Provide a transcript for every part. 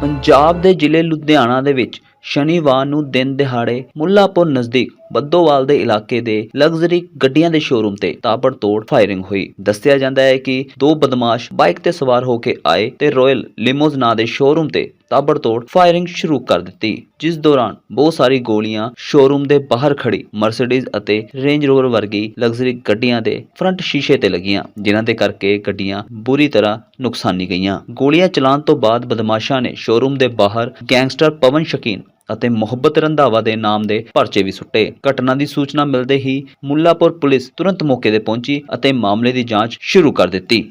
ਪੰਜਾਬ ਦੇ ਜ਼ਿਲ੍ਹੇ ਲੁਧਿਆਣਾ ਦੇ ਵਿੱਚ ਸ਼ਨੀਵਾਰ ਨੂੰ ਦਿਨ ਦਿਹਾੜੇ ਮੁੱਲਾਪੁਰ ਨਜ਼ਦੀਕ ਬੱਦੋਵਾਲ ਦੇ ਇਲਾਕੇ ਦੇ ਲਗਜ਼ਰੀ ਗੱਡੀਆਂ ਦੇ ਸ਼ੋਰੂਮ ਤੇ ਤਾਬੜਤੋੜ ਫਾਇਰਿੰਗ ਹੋਈ। ਦੱਸਿਆ ਜਾਂਦਾ ਹੈ ਕਿ ਦੋ ਬਦਮਾਸ਼ ਬਾਈਕ ਤੇ ਸਵਾਰ ਹੋ ਕੇ ਆਏ ਤੇ ਰਾਇਲ ਲਿਮੋਜ਼ ਨਾਂ ਦੇ ਸ਼ੋਰੂਮ ਤੇ ਤਾਬੜਤੋੜ ਫਾਇਰਿੰਗ ਸ਼ੁਰੂ ਕਰ ਦਿੱਤੀ, ਜਿਸ ਦੌਰਾਨ ਬਹੁਤ ਸਾਰੀ ਗੋਲੀਆਂ ਸ਼ੋਰੂਮ ਦੇ ਬਾਹਰ ਖੜੀ ਮਰਸੀਡੀਜ਼ ਅਤੇ ਰੇਂਜ ਰੋਵਰ ਵਰਗੀ ਲਗਜ਼ਰੀ ਗੱਡੀਆਂ ਦੇ ਫਰੰਟ ਸ਼ੀਸ਼ੇ ਤੇ ਲੱਗੀਆਂ, ਜਿਨ੍ਹਾਂ ਦੇ ਕਰਕੇ ਗੱਡੀਆਂ ਬੁਰੀ ਤਰ੍ਹਾਂ ਨੁਕਸਾਨੀ ਗਈਆਂ। ਗੋਲੀਆਂ ਚਲਾਉਣ ਤੋਂ ਬਾਅਦ ਬਦਮਾਸ਼ਾਂ ਨੇ ਸ਼ੋਰੂਮ ਦੇ ਬਾਹਰ ਗੈਂਗਸਟਰ ਪਵਨ ਸ਼ਕੀਨ ਅਤੇ ਮੁਹੱਬਤ ਰੰਧਾਵਾ ਦੇ ਨਾਮ ਦੇ ਪਰਚੇ ਵੀ ਸੁੱਟੇ। ਘਟਨਾ ਦੀ ਸੂਚਨਾ ਮਿਲਦੇ ਹੀ ਮੁੱਲਾਪੁਰ ਪੁਲਿਸ ਤੁਰੰਤ ਮੌਕੇ ਤੇ ਪਹੁੰਚੀ ਅਤੇ ਮਾਮਲੇ ਦੀ ਜਾਂਚ ਸ਼ੁਰੂ ਕਰ ਦਿੱਤੀ।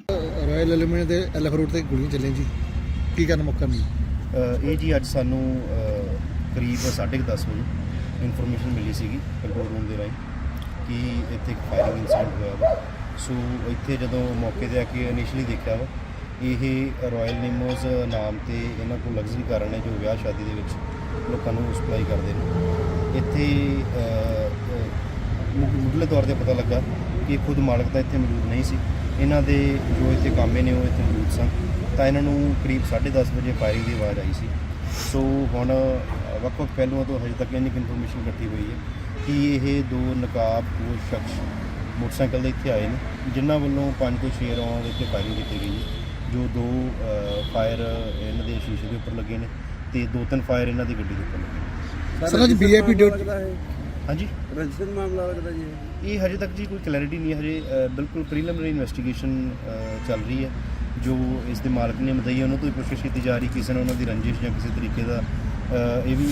ਰਾਇਲ ਐਲੀਮੈਂਟ ਦੇ ਐਲਫ ਰੋਡ ਤੇ ਗੋਲੀਆਂ ਚੱਲੀਆਂ ਜੀ। ਕੀ ਕਰਨ ਮੌਕਾ ਮਿਲੀ ਅ, ਇਹ ਜੀ ਅੱਜ ਸਾਨੂੰ ਕਰੀਬ 10:30 ਵਜੇ ਇਨਫੋਰਮੇਸ਼ਨ ਮਿਲੀ ਸੀਗੀ ਕੰਟਰੋਲ ਰੂਮ ਦੇ ਰਾਹੀਂ ਕਿ ਇੱਥੇ ਇੱਕ ਫਾਇਰਿੰਗ ਇਨਸੀਡੈਂਟ ਹੋਇਆ ਵਾ। ਸੋ ਇੱਥੇ ਜਦੋਂ ਮੌਕੇ ਤੇ ਆ ਕੇ ਇਨੀਸ਼ੀਅਲੀ ਦੇਖਿਆ ਵਾ ਇਹ ਰਾਇਲ ਨਿਮੋਜ਼ ਨਾਮ ਤੇ ਇਹਨਾਂ ਕੋਲ ਲਗਜ਼ਰੀ ਕਾਰ ਨੇ ਜੋ ਵਿਆਹ ਸ਼ਾਦੀ ਦੇ ਵਿੱਚ ਲੋਕਾਂ ਨੂੰ ਸਪਲਾਈ ਕਰਦੇ ਨੇ। ਇੱਥੇ ਮੁੱਢਲੇ ਤੌਰ ਤੇ ਪਤਾ ਲੱਗਾ ਕਿ ਖੁਦ ਮਾਲਕ ਤਾਂ ਇੱਥੇ ਮੌਜੂਦ ਨਹੀਂ ਸੀ। ਇਹਨਾਂ ਦੇ ਜੋ ਇੱਥੇ ਕਾਮੇ ਨੇ, ਉਹ ਇੱਥੇ ਮੌਜੂਦ ਸਨ। ਤਾਂ ਇਹਨਾਂ ਨੂੰ ਕਰੀਬ 10:30 ਵਜੇ ਫਾਇਰਿੰਗ ਦੀ ਆਵਾਜ਼ ਆਈ ਸੀ। ਸੋ ਹੁਣ ਵੱਖ-ਵੱਖ ਪਹਿਲੂਆਂ ਤੋਂ ਹਜੇ ਤੱਕ ਇੰਨੀ ਇਨਫੋਰਮੇਸ਼ਨ ਇਕੱਠੀ ਹੋਈ ਹੈ ਕਿ ਇਹ ਦੋ ਨਕਾਬ ਉਹ ਸ਼ਖਸ ਮੋਟਰਸਾਈਕਲ ਦੇ ਇੱਥੇ ਆਏ ਨੇ, ਜਿਨ੍ਹਾਂ ਵੱਲੋਂ ਪੰਜ ਤੋਂ ਛੇ ਰੌਂਦ ਇੱਥੇ ਫਾਇਰਿੰਗ ਕੀਤੀ ਗਈ ਹੈ, ਜੋ ਦੋ ਫਾਇਰ ਇਹਨਾਂ ਦੇ ਸ਼ੀਸ਼ੇ ਦੇ ਉੱਪਰ ਲੱਗੇ ਨੇ। ਤੇ ਦੋ ਤਿੰਨ ਫਾਇਰ ਇਹਨਾਂ ਦੀ ਗੱਡੀ ਦੇ ਉੱਪਰ ਲੱਗੇ। ਸਰ ਅੱਜ ਵੀਆਈਪੀ ਡਿਊਟੀ ਹਾਂਜੀ? ਰਜਿਸਟਰ ਮਾਮਲਾ ਲੱਗਦਾ ਜੀ। ਇਹ। ਇਹ ਹਜੇ ਤੱਕ ਜੀ ਕੋਈ ਕਲੈਰਿਟੀ ਨਹੀਂ ਹੈ ਹਜੇ ਅ, ਬਿਲਕੁਲ ਪ੍ਰੀਲਿਮਿਨਰੀ ਇਨਵੈਸਟੀਗੇਸ਼ਨ ਚੱਲ ਰਹੀ ਹੈ। ਜੋ ਇਸ ਦੇ ਮਾਲਕ ਨੇ ਮਦਈ ਉਹਨਾਂ ਤੋਂ ਹੀ ਪੁੱਛਗਿੱਛ ਕੀਤੀ ਜਾ ਰਹੀ ਕਿਸੇ ਨੇ ਉਹਨਾਂ ਦੀ ਰੰਜਿਸ਼ ਜਾਂ ਕਿਸੇ ਤਰੀਕੇ ਦਾ ਇਹ ਵੀ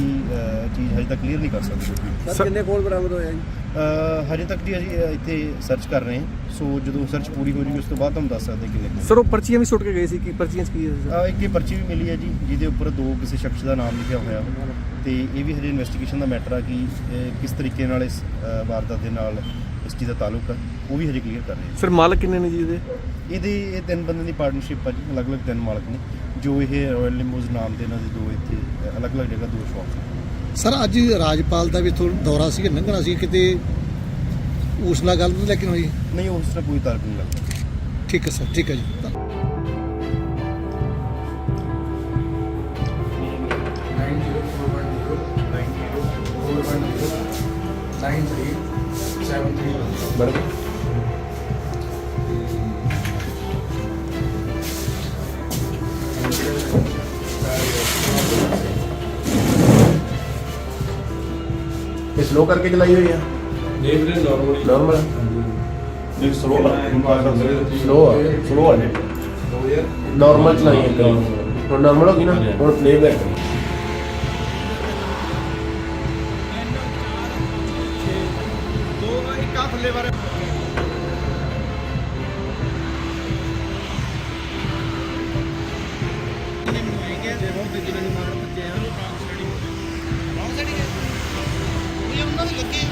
ਚੀਜ਼ ਹਜੇ ਤੱਕ ਕਲੀਅਰ ਨਹੀਂ ਕਰ ਸਕਦੇ। ਸਰ ਕਿੰਨੇ ਕੋਲ ਬਰਾਮਦ ਹੋਇਆ ਜੀ? ਹਜੇ ਤੱਕ ਜੀ ਅਸੀਂ ਇੱਥੇ ਸਰਚ ਕਰ ਰਹੇ ਹਾਂ। ਸੋ ਜਦੋਂ ਸਰਚ ਪੂਰੀ ਹੋ ਜਾਊਗੀ ਉਸ ਤੋਂ ਬਾਅਦ ਤੁਹਾਨੂੰ ਦੱਸ ਸਕਦੇ ਕਿੰਨੇ ਸਰ ਉਹ ਪਰਚੀਆਂ ਵੀ ਸੁੱਟ ਕੇ ਗਏ ਸੀ ਕੀ ਪਰਚੀਆਂ ਕੀ ਹੈ ਇੱਕ ਇਹ ਪਰਚੀ ਵੀ ਮਿਲੀ ਹੈ ਜੀ ਜਿਹਦੇ ਉੱਪਰ ਦੋ ਕਿਸੇ ਸ਼ਖਸ ਦਾ ਨਾਮ ਲਿਖਿਆ ਹੋਇਆ। ਤੇ ਇਹ ਵੀ ਹਜੇ ਇਨਵੈਸਟੀਗੇਸ਼ਨ ਦਾ ਮੈਟਰ ਆ ਕਿ ਕਿਸ ਤਰੀਕੇ ਨਾਲ ਇਸ ਵਾਰਦਾਤ ਦੇ ਨਾਲ ਇਸ ਚੀਜ਼ ਦਾ ਤਾਲੁਕ ਹੈ ਉਹ ਵੀ ਹਜੇ ਕਲੀਅਰ ਕਰ ਰਹੇ ਹਾਂ। ਸਰ ਮਾਲਕ ਕਿੰਨੇ ਨੇ ਜੀ ਇਹਦੇ? ਇਹਦੇ ਇਹ ਤਿੰਨ ਬੰਦਿਆਂ ਦੀ ਪਾਰਟਨਰਸ਼ਿਪ ਆ ਜੀ ਅਲੱਗ-ਅਲੱਗ ਤਿੰਨ ਮਾਲਕ ਨੇ। ਜੋ ਇਹ ਰਾਇਲ ਲਿਮੋਜ਼ ਨਾਮ ਦੇ ਇਹਨਾਂ ਦੇ ਦੋ ਇੱਥੇ ਅਲੱਗ-ਅਲੱਗ ਜਗ੍ਹਾ ਦੋ ਸ਼ਾਪ ਸਰ ਅੱਜ ਰਾਜਪਾਲ ਦਾ ਵੀ ਇੱਥੋਂ ਦੌਰਾ ਸੀ ਲੰਘਣਾ ਸੀ ਕਿਤੇ ਉਸ ਨਾਲ ਗੱਲ ਨਹੀਂ ਲੇਕਿਨ ਹੋਈ ਨਹੀਂ ਉਸ ਤਰ੍ਹਾਂ ਕੋਈ ਤਾਲੁਕ ਨਹੀਂ ਲੱਗਦਾ ਠੀਕ ਹੈ ਸਰ ਠੀਕ ਹੈ ਜੀ ਤੇ ਸਲੋ ਕਰਕੇ ਚਲਾਈ ਹੋਈ ਆ? ਦੇਖ ਰਹੇ ਨਾਰਮਲੀ ਨਾਰਮਲ ਦੇਖ ਸਲੋ ਸਲੋ ਆ ਸਲੋ ਆ? ਜੀ। ਨਾਰਮਲ ਚਲਾਈ ਹੈ ਹੁਣ ਨਾਰਮਲ ਹੋ ਗਈ ਨਾ? ਹੁਣ ਪਲੇ ਬੈਕ ਦੋ ਇੱਕ ਆ ਥੱਲੇ ਬਾਰੇ mundo y le quede